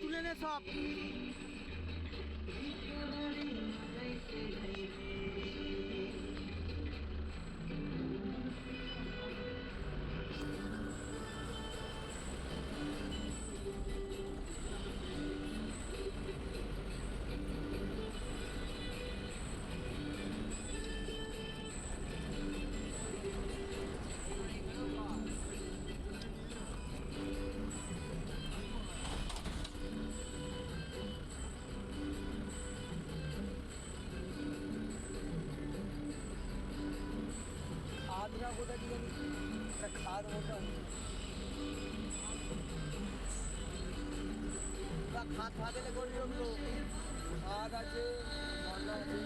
তুলে নে সব। খাত ফাঁদেলে করি তো খাদ আছে মন্ডা আছে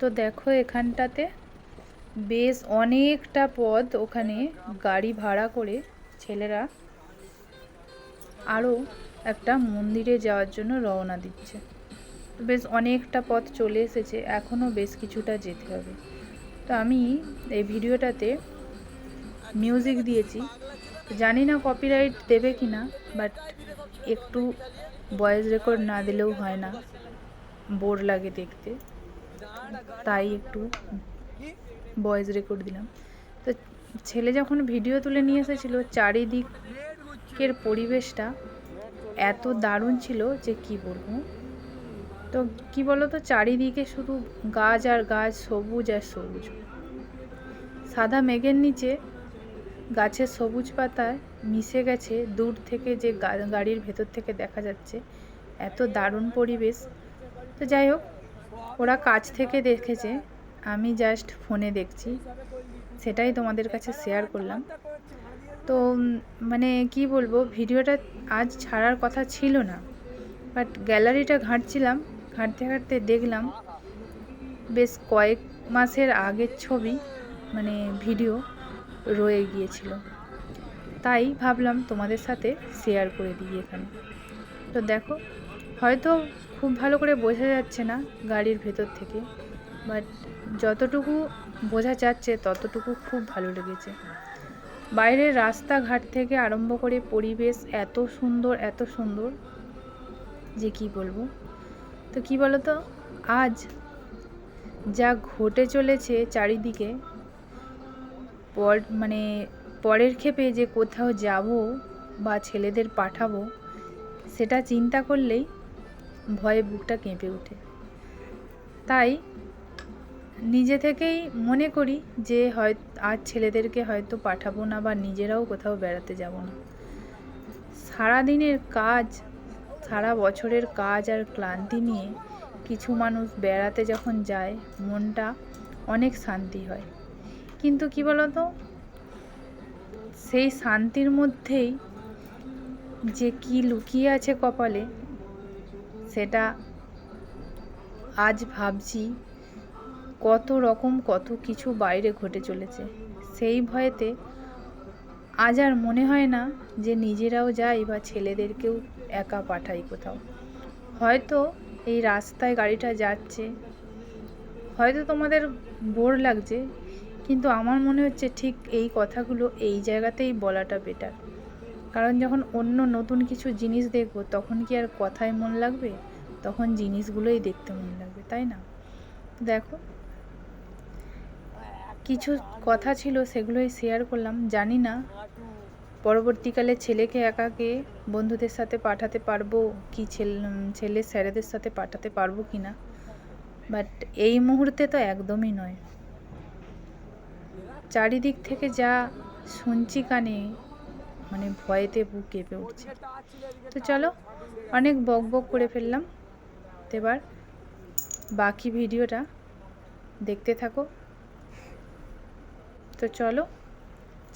তো দেখো এখানটাতে বেশ অনেকটা পথ ওখানে গাড়ি ভাড়া করে ছেলেরা আরও একটা মন্দিরে যাওয়ার জন্য রওনা দিচ্ছে। বেশ অনেকটা পথ চলে এসেছে, এখনও বেশ কিছুটা যেতে হবে। তো আমি এই ভিডিওটাতে মিউজিক দিয়েছি। জানি না কপিরাইট দেবে কি না বাট একটু ভয়েস রেকর্ড না দিলেও হয় না বোর লাগে দেখতে। তাই একটু ভয়েস রেকর্ড দিলাম। তো ছেলে যখন ভিডিও তুলে নিয়ে এসেছিল, চারিদিকের পরিবেশটা এত দারুণ ছিল যে কি বলব? তো কি বলো তো চারিদিকে শুধু গাছ আর গাছ, সবুজ আর সবুজ। সাদা মেঘের নিচে গাছের সবুজ পাতায় মিশে গেছে, দূর থেকে যে গাড়ির ভেতর থেকে দেখা যাচ্ছে, এত দারুণ পরিবেশ। তো যাই হোক ওরা কাছ থেকে দেখেছে, আমি জাস্ট ফোনে দেখছি। সেটাই তোমাদের কাছে শেয়ার করলাম। তো মানে কি বলব, ভিডিওটা আজ ছাড়ার কথা ছিল না। বাট গ্যালারিটা ঘাঁটছিলাম, ঘাঁটতে ঘাঁটতে দেখলাম। বেশ কয়েক মাসের আগের ছবি মানে ভিডিও রয়ে গিয়েছিল। তাই ভাবলাম তোমাদের সাথে শেয়ার করে দিই এখানে। তো দেখো, হয়তো খুব ভালো করে বোঝা যাচ্ছে না গাড়ির ভেতর থেকে বাট যতটুকু বোঝা যাচ্ছে ততটুকু খুব ভালো লেগেছে। বাইরের রাস্তাঘাট থেকে আরম্ভ করে পরিবেশ এত সুন্দর এত সুন্দর যে কি বলব? তো কি বলো তো আজ যা ঘটে চলেছে চারিদিকে, পর মানে পরের ক্ষেপে যে কোথাও যাব বা ছেলেদের পাঠাবো, সেটা চিন্তা করলেই ভয়ে বুকটা কেঁপে ওঠে। তাই নিজে থেকেই মনে করি যে হয় আর ছেলেদেরকে হয়তো পাঠাবো না বা নিজেরাও কোথাও বেড়াতে যাব না। সারাদিনের কাজ, সারা বছরের কাজ আর ক্লান্তি নিয়ে কিছু মানুষ বেড়াতে যখন যায়, মনটা অনেক শান্তি হয়। কিন্তু কি বলতো? সেই শান্তির মধ্যেই যে কি লুকিয়ে আছে কপালে সেটা আজ ভাবছি কত রকম কত কিছু বাইরে ঘটে চলেছে। সেই ভয়েতে আজ আর মনে হয় না যে নিজেরাও যাই বা ছেলেদেরকেও একা পাঠাই কোথাও। হয়তো এই রাস্তায় গাড়িটা যাচ্ছে, হয়তো তোমাদের বোর লাগছে, কিন্তু আমার মনে হচ্ছে ঠিক এই কথাগুলো এই জায়গাতেই বলাটা বেটার কারণ যখন অন্য নতুন কিছু জিনিস দেখব, তখন কি আর কথায় মন লাগবে? তখন জিনিসগুলোই দেখতে মন লাগবে, তাই না? দেখো। কিছু কথা ছিল, সেগুলোই শেয়ার করলাম। জানি না, পরবর্তীকালে ছেলেকে একাকে বন্ধুদের সাথে পাঠাতে পারব কি ছেলে স্যারেদের সাথে পাঠাতে পারব কি না? বাট এই মুহূর্তে তো একদমই নয়। চারিদিক থেকে যা শুনছি কানে মানে ভয়েতে বুক কেঁপে উঠছে। তো চলো, অনেক বক বক করে ফেললাম। এবার বাকি ভিডিওটা দেখতে থাকো। তো চলো,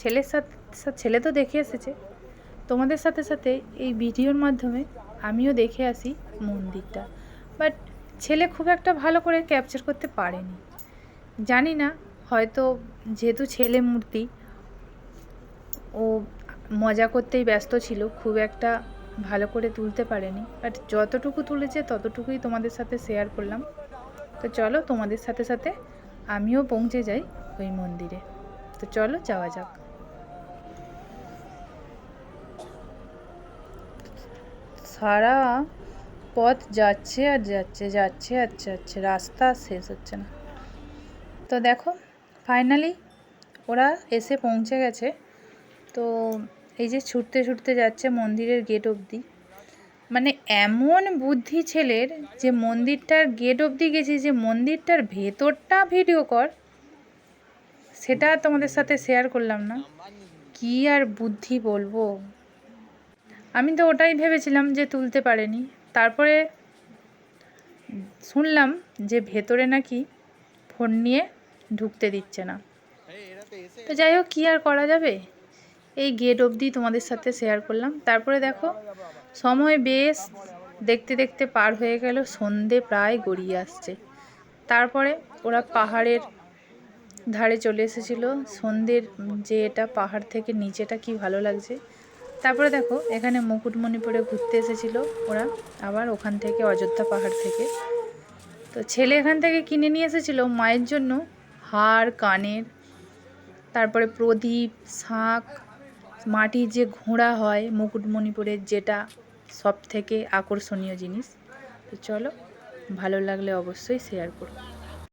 ছেলের সাথে, ছেলে তো দেখে এসেছে। তোমাদের সাথে সাথে এই ভিডিওর মাধ্যমে আমিও দেখে আসি মন্দিরটা। বাট ছেলে খুব একটা ভালো করে ক্যাপচার করতে পারেনি। জানি না, হয়তো যেহেতু ছেলে মূর্তি, ও মজা করতেই ব্যস্ত ছিল, খুব একটা ভালো করে তুলতে পারেনি। বাট যতটুকু তুলেছে, ততটুকুই তোমাদের সাথে শেয়ার করলাম। তো চলো, তোমাদের সাথে সাথে আমিও পৌঁছে যাই ওই মন্দিরে। তো চলো, যাওয়া যাক। সারা পথ যাচ্ছে আর যাচ্ছে যাচ্ছে আর যাচ্ছে, রাস্তা শেষ হচ্ছে না। তো দেখো ফাইনালি ওরা এসে পৌঁছে গেছে। তো এই যে ছুটতে ছুটতে যাচ্ছে মন্দিরের গেট অবধি মানে এমন বুদ্ধি ছেলের যে মন্দিরটার গেট অবধি গেছে যে মন্দিরটার ভেতরটা ভিডিও কর, সেটা তোমাদের সাথে শেয়ার করলাম না। কি আর বুদ্ধি বলব? আমি তো ওটাই ভেবেছিলাম যে তুলতে পারেনি। তারপরে শুনলাম যে ভেতরে নাকি ফোন নিয়ে ঢুকতে দিচ্ছে না। তো যাই হোক, কী আর করা যাবে? এই গেট অবধি তোমাদের সাথে শেয়ার করলাম। তারপরে দেখো, সময় বেশ দেখতে দেখতে পার হয়ে গেল, সন্ধে প্রায় গড়িয়ে আসছে। তারপরে ওরা পাহাড়ের ধারে চলে এসেছিল। সন্ধ্যের যে এটা পাহাড় থেকে নিচেটা কি ভালো লাগছে। তারপরে দেখো, এখানে মুকুটমণিপুরে ঘুরতে এসেছিল ওরা, আবার ওখান থেকে অযোধ্যা পাহাড় থেকে। তো ছেলে এখান থেকে কিনে নিয়ে এসেছিল মায়ের জন্য হার, কানের, তারপরে প্রদীপ, শাঁখ মাটির যে ঘোড়া হয় মুকুটমণিপুরের যেটা সব থেকে আকর্ষণীয় জিনিস। তো চলো, ভালো লাগলে অবশ্যই শেয়ার করো।